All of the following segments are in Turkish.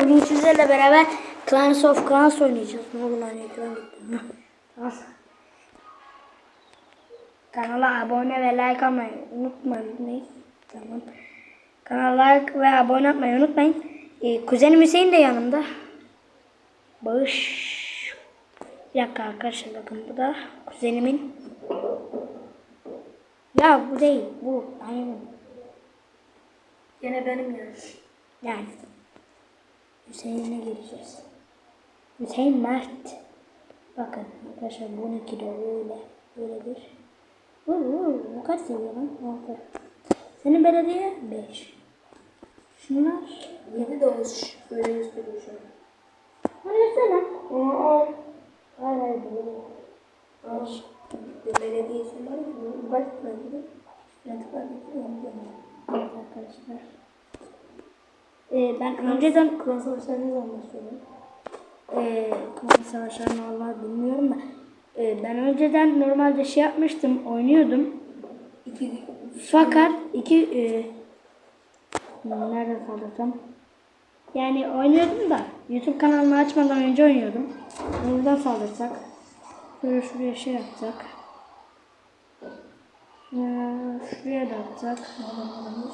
Bugün sizlerle beraber Clans of Clans oynayacağız. Ne olur lan ekran gitti. Kanala abone ve like almayı unutmayın. Tamam. Kanala like ve abone olmayı unutmayın. Ee, kuzenim Hüseyin de yanımda. Bağış. Bir dakika arkadaşlar bakın bu da kuzenimin. Ya bu değil bu. Aynen. Gene benim yani. Yani. Hüseyin'e gireceğiz. Hüseyin Mert. Bakın arkadaşlar bununki de öyle. Böyle bir. Bu kaç seviye lan? Altı. Senin belediye 5. Şunlar. 7 de olmuş. Böyle gösteriyor şu an. Hadi versene. Onu al. Hayır hayır böyle. Bir belediyesi var tane gibi? Yatı var bir Evet arkadaşlar. Ee, ben önceden Klan savaşları ne zaman başlıyor? Ee, Klan Savaşları'nı vallahi bilmiyorum da ee, ben önceden normalde şey yapmıştım, oynuyordum. İki Fakat iki e, nerede kaldırsam? Yani oynuyordum da YouTube kanalını açmadan önce oynuyordum. Buradan saldırsak. Şöyle şuraya şey yapsak. Sonra şuraya da atsak.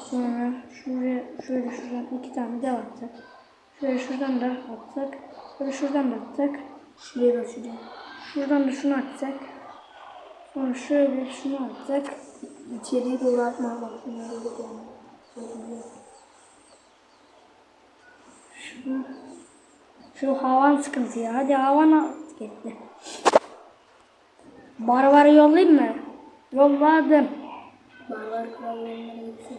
Sonra şuraya şöyle şuradan iki tane dev atsak. Şöyle şuradan da atsak. Şöyle şuradan da atsak. Şuraya da şuraya. Şuradan da şunu atsak. Sonra şöyle şunu atsak. İçeriye doğru atmaya bak. Şunları da yani. Şu, şu havan sıkıntı ya. Hadi havan gitti. Barbarı yollayayım mı? Yolladım. Barbar krallarına gitsin.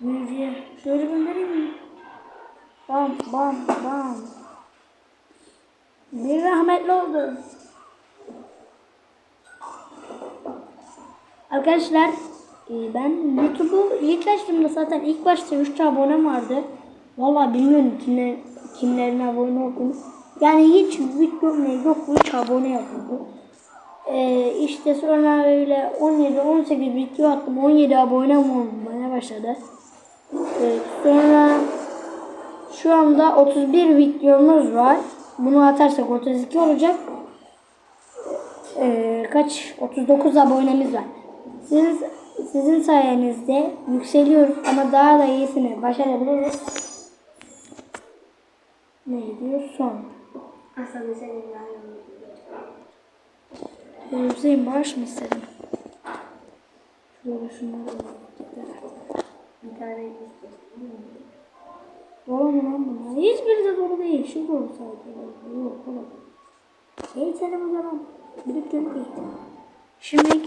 Büyücüye şöyle göndereyim mi? Bam bam bam. Bir rahmetli oldu. Arkadaşlar e, ben YouTube'u ilk açtığımda zaten ilk başta 3 abonem vardı. Vallahi bilmiyorum kimler, kimlerin abone olduğunu. Yani hiç video yok 3 abone yapıldı. Ee, işte sonra öyle 17-18 video attım. 17 abonem olmaya başladı. Ee, sonra şu anda 31 videomuz var. Bunu atarsak 32 olacak. Ee, kaç? 39 abonemiz var. Siz, sizin sayenizde yükseliyoruz ama daha da iyisini başarabiliriz. Ne diyor? Son. Aslında senin yani. Ee, Hüseyin bağış mı istedin? Şöyle şunları Bir tane istedim. Dolu mu lan? Hiçbiri de dolu değil. Şu dolu sadece. Yok oğlum. Eğitelim o zaman. Birlikte eğitelim. Şimdi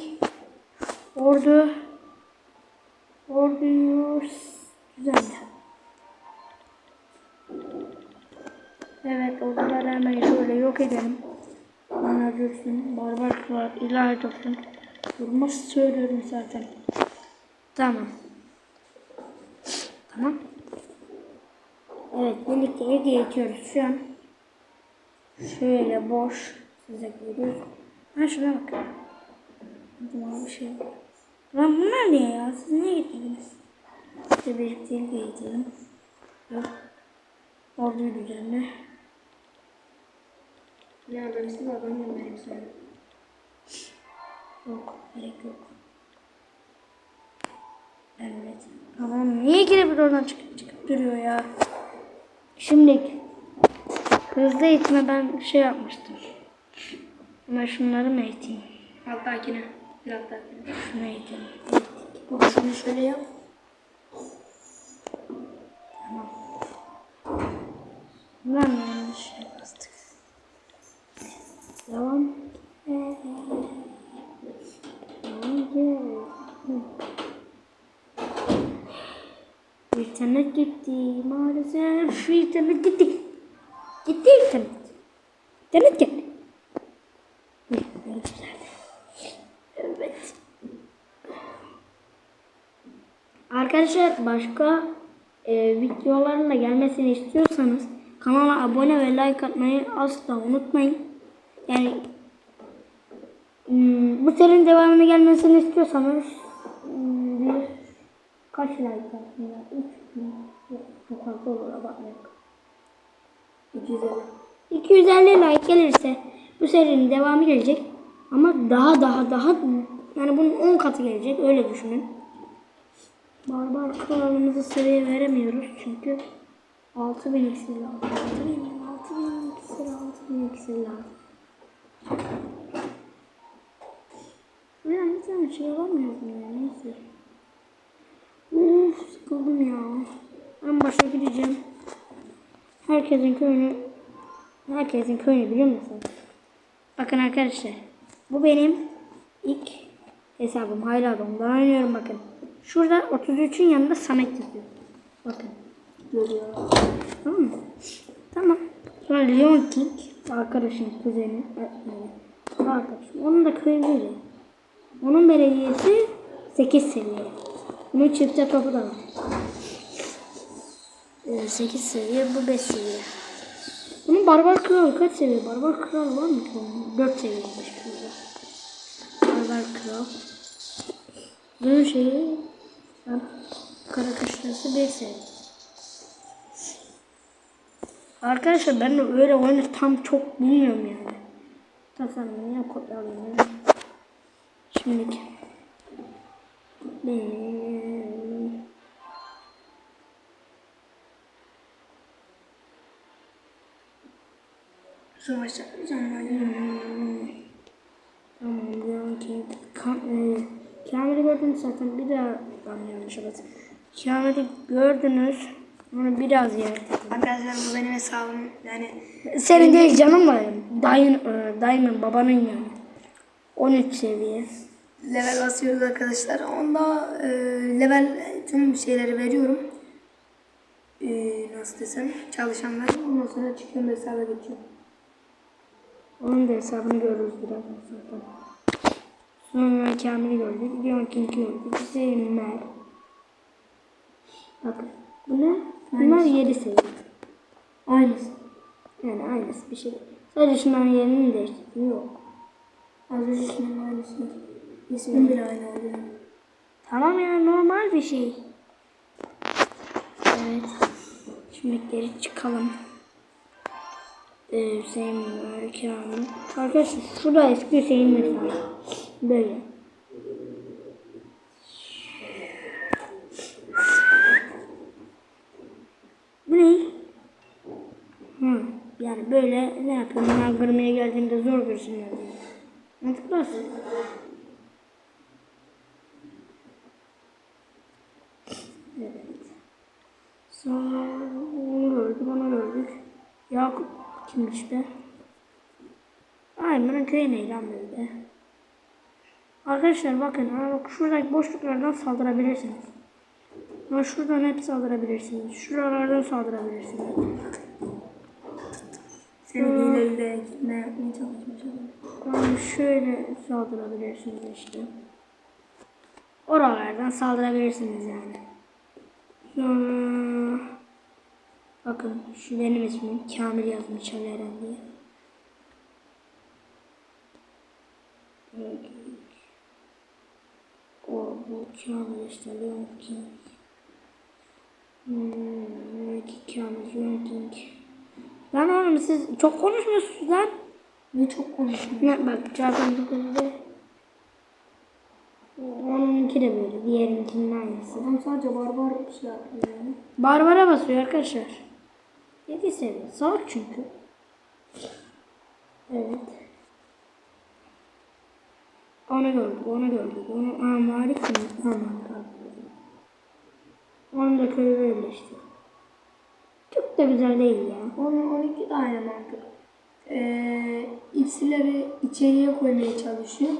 ordu orduyu düzenle. Evet orduları hemen şöyle yok edelim. Dursun. Barbar kral ilahi olsun. Durmaz söylüyorum zaten. Tamam. Tamam. Evet birlikte geçiyoruz şu an. Şöyle boş size görüyoruz. Ha şuna bak. Acaba bir şey. Lan bunlar ne ya? Siz niye gitmediniz? İşte birlikte gidelim. Yok. Orduyu düzenle. Ya ben size adam göndereyim sana. Yok gerek yok. Evet. Tamam niye girip oradan çıkıp çıkıp duruyor ya? Şimdi hızlı eğitime ben şey yapmıştım. Ama şunları mı eğiteyim? Alttakine. Alttakine. Şunu eğiteyim. Bu da şunu şöyle yap. Arkadaşlar başka e, videoların da gelmesini istiyorsanız kanala abone ve like atmayı asla unutmayın. Yani hmm, bu serinin devamını gelmesini istiyorsanız hmm, kaç like aslında? 3 çok fazla olur abartmayalım. 250. 250 like gelirse bu serinin devamı gelecek. Ama daha daha daha yani bunun 10 katı gelecek öyle düşünün. Barbar kralımızı seviye veremiyoruz çünkü 6000 iksir lazım. 6000 6000 iksir 6000 iksir lazım. Ulan bir tane şey alamıyoruz mu ya neyse. Uf sıkıldım ya. Ben başa gideceğim. Herkesin köyünü Herkesin köyünü biliyor musun? Bakın arkadaşlar. Bu benim ilk hesabım. Hala da oynuyorum bakın. Şurada 33'ün yanında Samet yazıyor. Bakın. Görüyorum. Tamam mı? Tamam. Sonra Leon King. Arkadaşım kuzeni. Arkadaşım. Onun da köyü böyle. Onun belediyesi 8 seviye. Bunun çifte topu da var. 8 seviye, bu 5 seviye. Bunun barbar kralı kaç seviye? Barbar kral var mı ki onun? 4 seviyeymiş burada. Barbar kral. Bunun şeyi kara kışlası 5 seviye. Arkadaşlar ben de öyle oyunu tam çok bilmiyorum yani. Tasarımını kodlarını. Şimdilik. Benim var. Tamam, e, Kamil'i gördünüz zaten. Bir daha ben yanlış evet. Kamil'i gördünüz. Onu biraz yer. Arkadaşlar bu benim hesabım. Yani Senin değil canım var. Dayın, e, dayımın, babanın yani. 13 seviye. level basıyoruz arkadaşlar. Onda e, level tüm şeyleri veriyorum. E, nasıl desem çalışanları. Ondan sonra çıkıyorum hesaba geçiyorum. Onun da hesabını görürüz birazdan zaten. Sonra Kamil'i gördük. Leon King'i gördük. Zeynel. Bakın. Bu ne? Bunlar 7 seviye. Aynısı. Yani aynısı bir şey. Sadece şunların yerini değiştirdim. Yok. Az önce isminin aynısı. İsmim bile aynı oldu. Tamam ya normal bir şey. Evet. Şimdi geri çıkalım. Ee, Hüseyin Kamil. Arkadaşlar şurada eski Hüseyin mesela. Böyle. Bu ne? Hı. Yani böyle ne yapayım? Ben kırmaya geldiğimde zor görsünler diye. Mantıklı aslında. Evet. Sonra onu gördük, onu. Yakup kimmiş be? Ayman'ın köyü neydi lan böyle? Arkadaşlar bakın, bak şuradaki boşluklardan saldırabilirsiniz. Ama şuradan hep saldırabilirsiniz. Şuralardan saldırabilirsiniz. Senin hileliyle ne yapmaya çalışmışım. Yani şöyle saldırabilirsiniz işte. Oralardan saldırabilirsiniz yani. Sonra bakın şu benim ismim Kamil yazmış Eren diye. Evet. Bu Kamil işte Leon King. Hmm, evet, Kamil Leon King. Lan oğlum siz çok konuşmuyorsunuz lan. Ne çok konuştum. Ne bak çarpan dokuzda. Onunki de böyle. Diğerinkinin aynısı. Adam sadece barbar bir şey yapıyor yani. Barbara basıyor arkadaşlar. 7 seviye. Salak çünkü. Evet. Onu gördük, onu gördük. Onu aa Malik mi? Pardon. Onu da böyle işte. Çok da güzel değil ya. 10 12 de aynı mantık. Ee, iksirleri içeriye koymaya çalışıyor.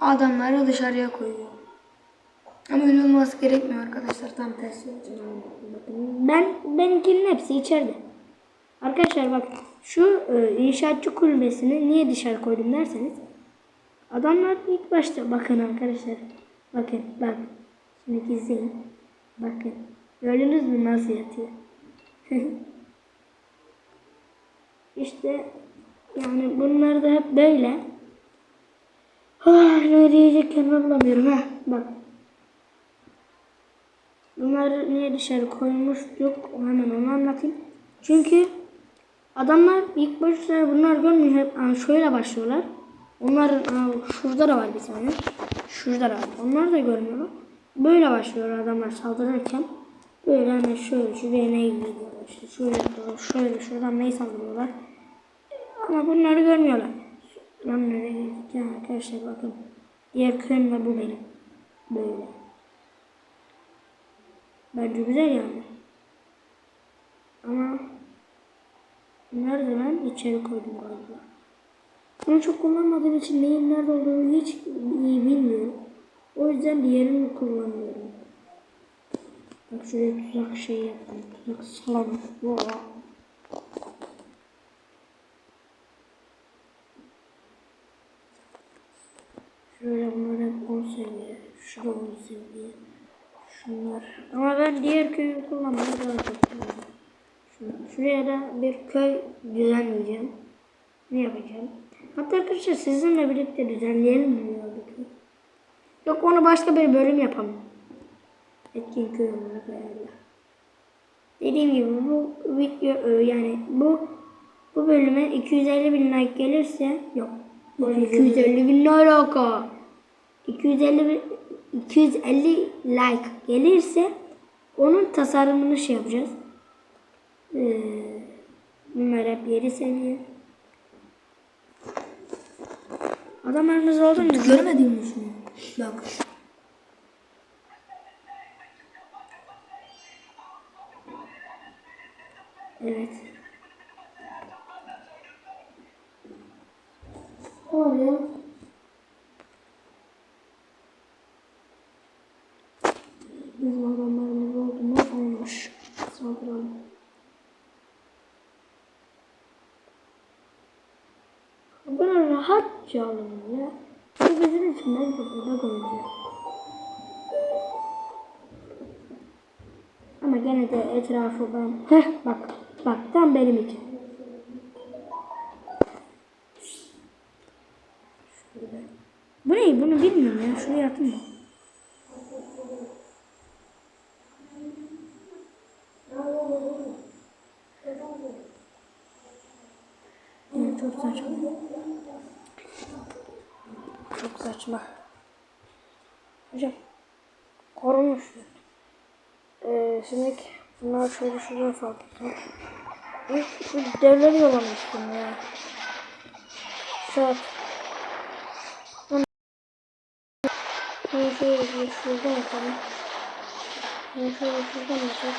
Adamları dışarıya koyuyor. Ama öyle olması gerekmiyor arkadaşlar. Tam tersi olacak. Ben benimkinin hepsi içeride. Arkadaşlar bak şu e, inşaatçı kulübesini niye dışarı koydum derseniz adamlar ilk başta bakın arkadaşlar bakın bak şimdi izleyin bakın gördünüz mü nasıl yatıyor işte yani bunlar da hep böyle ah, ne diyecek kelime bulamıyorum ha bak Bunları niye dışarı koymuştuk? Hemen onu anlatayım. Çünkü Adamlar ilk başta bunlar görmüyor. Hep yani şöyle başlıyorlar. Onlar aa, şurada da var bir tane. Şurada da var. Onlar da görmüyorlar. Böyle başlıyor adamlar saldırırken. Böyle hani şöyle şuraya ne gidiyorlar. İşte şöyle. Şöyle şuradan neyi saldırıyorlar. Ama bunları görmüyorlar. Lan nereye gittik ya arkadaşlar bakın. Diğer köyüm de bu benim. Böyle. Bence güzel yani. Ama nerede ben içeri koydum galiba. Bunu çok kullanmadığım için neyin nerede olduğunu hiç iyi bilmiyorum. O yüzden diğerini kullanıyorum. Bak şuraya tuzak şey yaptım. Tuzak salam. Valla. Şöyle bunlar hep 10 seviye. Şurada 10 seviye. Şunlar. Ama ben diğer köyü kullanmayı daha çok. Şu- Şuraya da bir köy düzenleyeceğim. Ne yapacağım? Hatta arkadaşlar sizinle birlikte düzenleyelim mi ya? Yok onu başka bir bölüm yapalım. Etkin köy olarak ayarla. Dediğim gibi bu video e, yani bu bu bölüme 250 bin like gelirse yok. 250 bin ne alaka? 250 bin, 250 like gelirse onun tasarımını şey yapacağız. Ee, bunlar hep yeri seviye. Adamlarımız oldu mu? Görmedin mi şunu? Bak. Evet. Oraya. Bizim adamlarımız oldu mu olmuş. Saldıralım. Böyle rahatça alın ya. Bu bizim içinden de burada koyacağım. Ama gene de etrafı ben... Heh bak. Bak tam benim için. Bu ne? Bunu bilmiyorum ya. Şuraya atayım mı? Evet, çok saçma. Çok saçma. Hocam. Korumuş. Ee, şimdi bunlar şöyle şuraya farklı. Bu, bu devleri yollamıştım ya. Ben ben şöyle şuradan yapalım. Ben şöyle şuradan yapalım.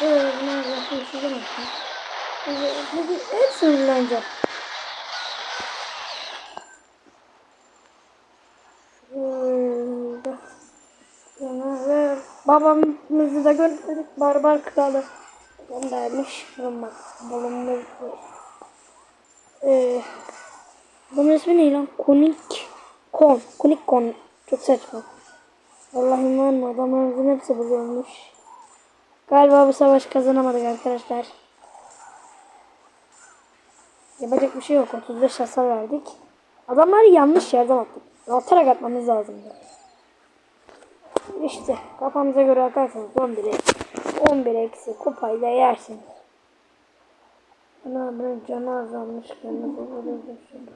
Böyle bunlar yapayım şuradan yapalım. Bugün hepsini ve babamızı da gönderdik. Barbar kralı göndermiş. Bulunmuş. Ee, bunun ismi ne lan? Konik Kon. Konik Kon. Çok saçma. Allah'ım var mı? Adamlarımızın hepsi ölmüş. Galiba bu savaş kazanamadık arkadaşlar. Yapacak bir şey yok. 35 hasar verdik. Adamları yanlış yerden attık. Atarak atmamız lazımdı. İşte kafamıza göre atarsanız 11 eksi, 11 eksi kupayla yersiniz. Ana ben canı azalmış kendine babaladım şimdi.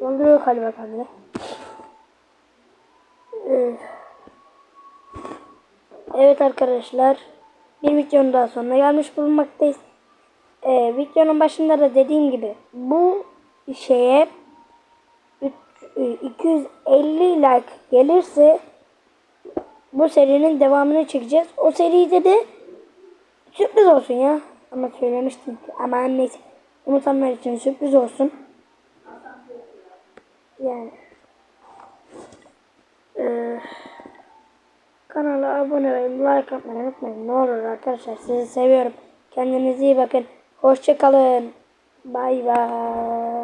Donduruyor galiba kendine. Ee, Evet arkadaşlar. Bir videonun daha sonuna gelmiş bulunmaktayız. Ee, videonun başında da dediğim gibi bu şeye üç- e, 250 like gelirse bu serinin devamını çekeceğiz. O seride de sürpriz olsun ya. Ama söylemiştim. Ama neyse. Unutanlar için sürpriz olsun. Yani. Ee, kanala abone ve like atmayı unutmayın. Ne olur arkadaşlar sizi seviyorum. Kendinize iyi bakın. Hoşçakalın. Bay bay.